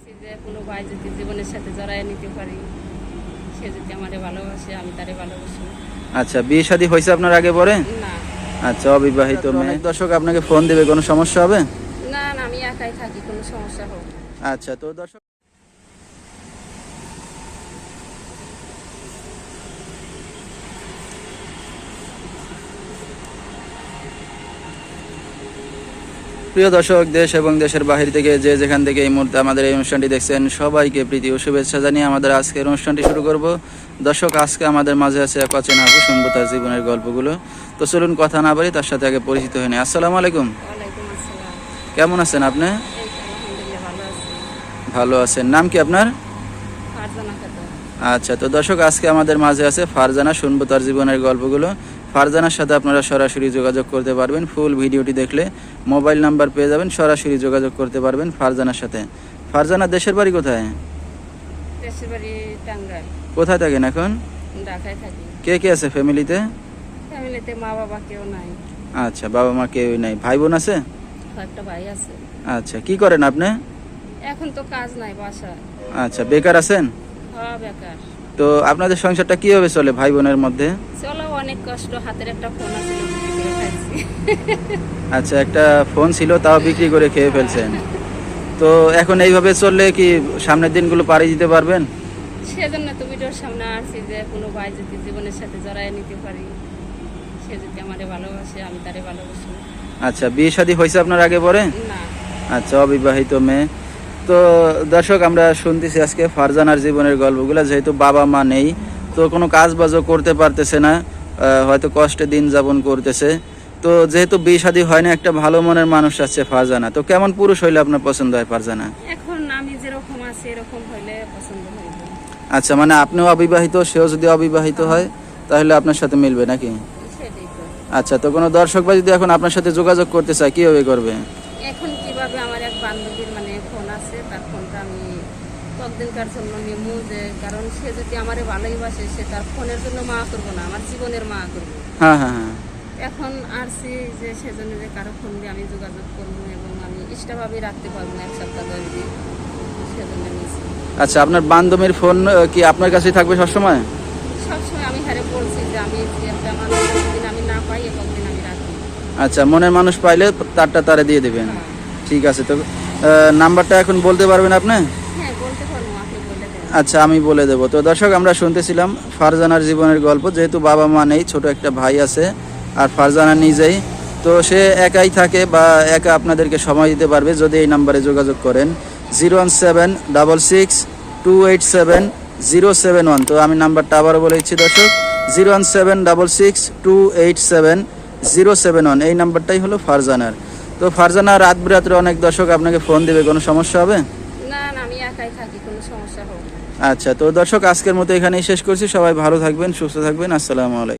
আছি যে কোনো ভাই যদি জীবনের সাথে জড়ায় নিতে পারি সে যদি আমারে ভালোবাসে আমি তারে ভালোবাসি। আচ্ছা বিয়ে শাদী হয়েছে আপনার আগে পরে? না। আচ্ছা অবিবাহিত মেয়ে। দর্শক আপনাকে ফোন দেবে কোনো সমস্যা হবে? না না আমি একাই থাকি কোনো সমস্যা হবে আচ্ছা তো দর্শক প্রিয় দর্শক দেশ এবং দেশের বাহির থেকে যে যেখান থেকে এই মুহূর্তে আমাদের এই অনুষ্ঠানটি দেখছেন সবাইকে প্রীতি ও শুভেচ্ছা জানিয়ে আমাদের আজকের অনুষ্ঠানটি শুরু করব। দর্শক আজকে আমাদের মাঝে আছে এক অচেনা আপু শুনব তার জীবনের গল্পগুলো। তো চলুন কথা না বলি তার সাথে আগে পরিচিত হয়নি আসসালামু আলাইকুম। কেমন আছেন আপনি? ভালো আছেন। নাম কি আপনার? আচ্ছা তো দর্শক আজকে আমাদের মাঝে আছে ফারজানা শুনব তার জীবনের গল্পগুলো। ফারজানার সাথে আপনারা সরাসরি যোগাযোগ করতে পারবেন। ফুল ভিডিওটি দেখলে মোবাইল নাম্বার পেয়ে যাবেন সরাসরি যোগাযোগ করতে পারবেন ফারজানার সাথে। ফারজানা দেশের বাড়ি কোথায়? দেশের বাড়ি টাঙ্গাইল। কোথায় থাকেন এখন? ঢাকায় থাকি। কে কে আছে ফ্যামিলিতে? ফ্যামিলিতে মা বাবা কেউ নাই। আচ্ছা বাবা মা কেউই নাই। ভাই বোন আছে? কয়েকটা ভাই আছে। আচ্ছা কি করেন আপনি? এখন তো কাজ নাই বাসা আচ্ছা বেকার আছেন? হওয়া বেকার। তো আপনাদের সংসারটা কীভাবে চলে ভাই বোনের মধ্যে? চলো অনেক কষ্ট হাতের একটা ফোন আছে বিক্রি করে খাইছি। আচ্ছা একটা ফোন ছিল তাও বিক্রি করে খেয়ে ফেলছেন। তো এখন এইভাবে চললে কি সামনের দিনগুলো পাড়ি দিতে পারবেন? সেজন্য তো ভিডিওর সামনে আসছি যে কোনো ভাই যদি জীবনের সাথে জড়ায় নিতে পারি সে যদি আমারে ভালোবাসে আমি তারে ভালোবাসি। আচ্ছা বিয়ে শাদী হয়েছে আপনার আগে পরে? না। আচ্ছা অবিবাহিত মেয়ে। তো দর্শক আমরা শুনতেছি আজকে ফারজানার জীবনের গল্পগুলো যেহেতু বাবা মা নেই তো কোনো কাজ বাজও করতে পারতেছে না। হয়তো কষ্টে দিন যাপন করতেছে। তো যেহেতু বিয়ে শাদী হয় না একটা ভালো মনের মানুষ আছে ফারজানা। তো কেমন পুরুষ হইলে আপনার পছন্দ হয় ফারজানা? এখন আমি যেরকম আছি এরকম হইলে পছন্দ হইবে। আচ্ছা মানে আপনিও অবিবাহিত সেও যদি অবিবাহিত হয়। তাহলে আপনার সাথে মিলবে নাকি? আচ্ছা তো কোনো দর্শক বা যদি এখন আপনার সাথে যোগাযোগ করতে চায় কীভাবে করবে? এখন কীভাবে আমার এক বান্ধবীর মানে ফোন আছে তার ফোনটা আমি কতদিনকার জন্য নিমু যে কারণ সে যদি আমারে ভালোই বাসে সে তার ফোনের জন্য মা করব না আমার জীবনের মা করব। হ্যাঁ হ্যাঁ হ্যাঁ। এখন আসছি যে সেজন্য যে কারও ফোন দিয়ে আমি যোগাযোগ করব এবং আমি ইষ্টভাবে রাখতে পারব না এক সপ্তাহ দশ দিন। সেজন্য নিয়েছি। আচ্ছা আপনার বান্ধবীর ফোন কি আপনার কাছেই থাকবে সব সবসময়? সবসময় আমি হারে বলছি যে আমি একটা মানুষ দিন আমি না পাই এবং দিন আমি রাখি। আচ্ছা মনের মানুষ পাইলে তারটা তারে দিয়ে দেবেন। হ্যাঁ। ঠিক আছে তো নাম্বারটা এখন বলতে পারবেন আপনি হ্যাঁ বলতে পারব আপনি বলে দেন আচ্ছা আমি বলে দেবো। তো দর্শক, আমরা শুনতেছিলাম ফারজানার জীবনের গল্প। যেহেতু বাবা মা নেই, ছোট একটা ভাই আছে, আর ফারজানা নিজেই। তো সে একাই থাকে বা একা আপনাদেরকে সময় দিতে পারবে যদি এই নাম্বারে যোগাযোগ করেন। Zero one seven double six two eight seven zero seven one. তো আমি নাম্বারটা আবারও বলে দিচ্ছি দর্শক, zero one seven double six two eight seven zero seven one. এই নাম্বারটাই হলো ফারজানার। তো ফারজানা, রাত বিরাত্রে অনেক দর্শক আপনাকে ফোন দেবে, কোনো সমস্যা হবে? না না, আমি একাই থাকি, কোনো সমস্যা হোক আচ্ছা তো দর্শক, আজকের মতো এখানেই শেষ করছি। সবাই ভালো থাকবেন, সুস্থ থাকবেন। আসসালামু আলাইকুম।